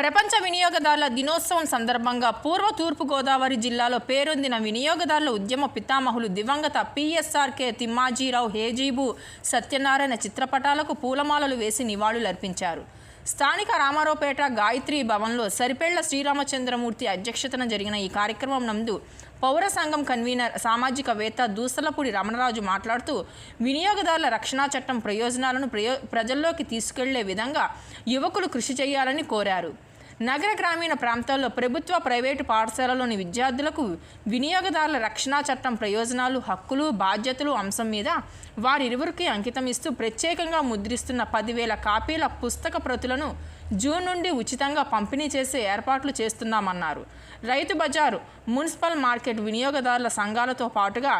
ప్రపంచ వినియోగదారుల దినోత్సవం సందర్భంగా పూర్వ తూర్పు గోదావరి జిల్లాలో పేరొందిన వినియోగదారుల ఉద్యమ పితామహులు దివంగత పిఎస్ఆర్కే తిమ్మాజీరావు హేజీబు సత్యనారాయణ చిత్రపటాలకు పూలమాలలు వేసి నివాళులర్పించారు. స్థానిక రామారావుపేట గాయత్రి భవన్లో సరిపెళ్ళ శ్రీరామచంద్రమూర్తి అధ్యక్షతన జరిగిన ఈ కార్యక్రమం నందు పౌర సంఘం కన్వీనర్ సామాజికవేత్త దూసలపూడి రమణరాజు మాట్లాడుతూ వినియోగదారుల రక్షణా చట్టం ప్రయోజనాలను ప్రయో ప్రజల్లోకి తీసుకెళ్ళే విధంగా యువకులు కృషి చేయాలని కోరారు. నగర గ్రామీణ ప్రాంతాల్లో ప్రభుత్వ ప్రైవేటు పాఠశాలలోని విద్యార్థులకు వినియోగదారుల రక్షణా చట్టం ప్రయోజనాలు హక్కులు బాధ్యతలు అంశం మీద వారిరువురికి అంకితం ఇస్తూ ప్రత్యేకంగా ముద్రిస్తున్న పదివేల కాపీల పుస్తక ప్రతులను జూన్ నుండి ఉచితంగా పంపిణీ చేసే ఏర్పాట్లు చేస్తున్నామన్నారు. రైతు బజారు మున్సిపల్ మార్కెట్ వినియోగదారుల సంఘాలతో పాటుగా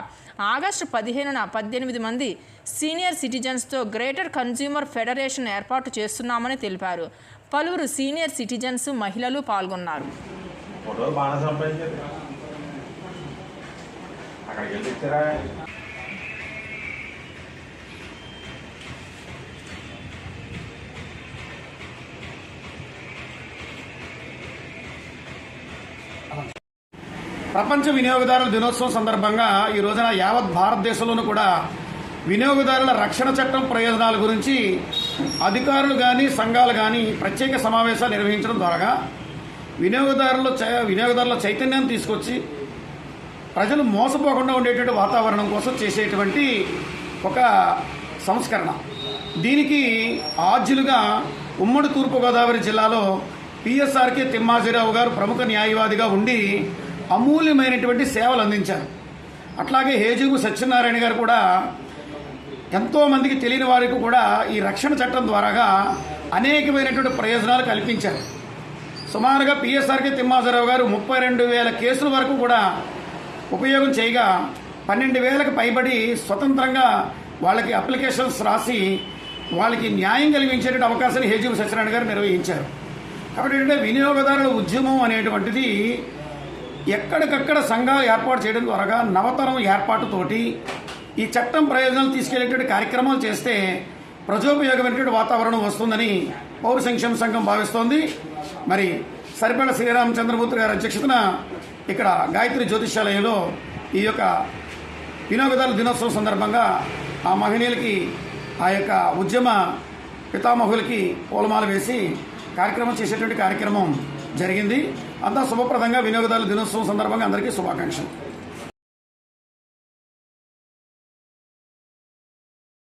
ఆగస్టు పదిహేనున పద్దెనిమిది మంది సీనియర్ సిటిజన్స్తో గ్రేటర్ కన్జ్యూమర్ ఫెడరేషన్ ఏర్పాటు చేస్తున్నామని తెలిపారు. పలువురు సీనియర్ సిటిజన్స్ మహిళలు పాల్గొన్నారు. ప్రపంచ వినియోగదారుల దినోత్సవం సందర్భంగా ఈ రోజున యావత్ భారతదేశంలోనూ కూడా వినియోగదారుల రక్షణ చట్టం ప్రయోజనాల గురించి అధికారులు కానీ సంఘాలు కానీ ప్రత్యేక సమావేశాలు నిర్వహించడం ద్వారా వినియోగదారుల చై- వినియోగదారుల చైతన్యాన్ని తీసుకొచ్చి ప్రజలు మోసపోకుండా ఉండేటువంటి వాతావరణం కోసం చేసేటువంటి ఒక సంస్కరణ. దీనికి ఆద్యులుగా ఉమ్మడి తూర్పుగోదావరి జిల్లాలో పిఎస్ఆర్కే తిమ్మాజీరావు గారు ప్రముఖ న్యాయవాదిగా ఉండి అమూల్యమైనటువంటి సేవలు అందించారు. అట్లాగే హేజుగు సత్యనారాయణ గారు కూడా ఎంతోమందికి తెలియని వారికి కూడా ఈ రక్షణ చట్టం ద్వారాగా అనేకమైనటువంటి ప్రయోజనాలు కల్పించారు. సుమారుగా పిఎస్ఆర్కే తిమ్మాసరావు గారు ముప్పై రెండు వేల కేసుల వరకు కూడా ఉపయోగం చేయగా పన్నెండు వేలకు పైబడి స్వతంత్రంగా వాళ్ళకి అప్లికేషన్స్ రాసి వాళ్ళకి న్యాయం కలిగించేటువంటి అవకాశాన్ని హేజీబు సత్యనారాయణ గారు నిర్వహించారు. కాబట్టి ఏంటంటే వినియోగదారుల ఉద్యమం అనేటువంటిది ఎక్కడికక్కడ సంఘాలు ఏర్పాటు చేయడం ద్వారా నవతరం ఏర్పాటుతోటి ఈ చట్టం ప్రయోజనాలు తీసుకెళ్ళేటువంటి కార్యక్రమాలు చేస్తే ప్రజోపయోగమైనటువంటి వాతావరణం వస్తుందని పౌర సంక్షేమ సంఘం భావిస్తోంది. మరి సరిపడ శ్రీరామచంద్రమూర్తి గారి అధ్యక్షతన ఇక్కడ గాయత్రి జ్యోతిషాలయంలో ఈ యొక్క వినియోగదారుల దినోత్సవం సందర్భంగా ఆ మహిళలకి ఆ యొక్క ఉద్యమ పితామహులకి పూలమాల వేసి కార్యక్రమం చేసేటువంటి కార్యక్రమం జరిగింది. అంతా శుభప్రదంగా వినియోగదారుల దినోత్సవం సందర్భంగా అందరికీ శుభాకాంక్షలు.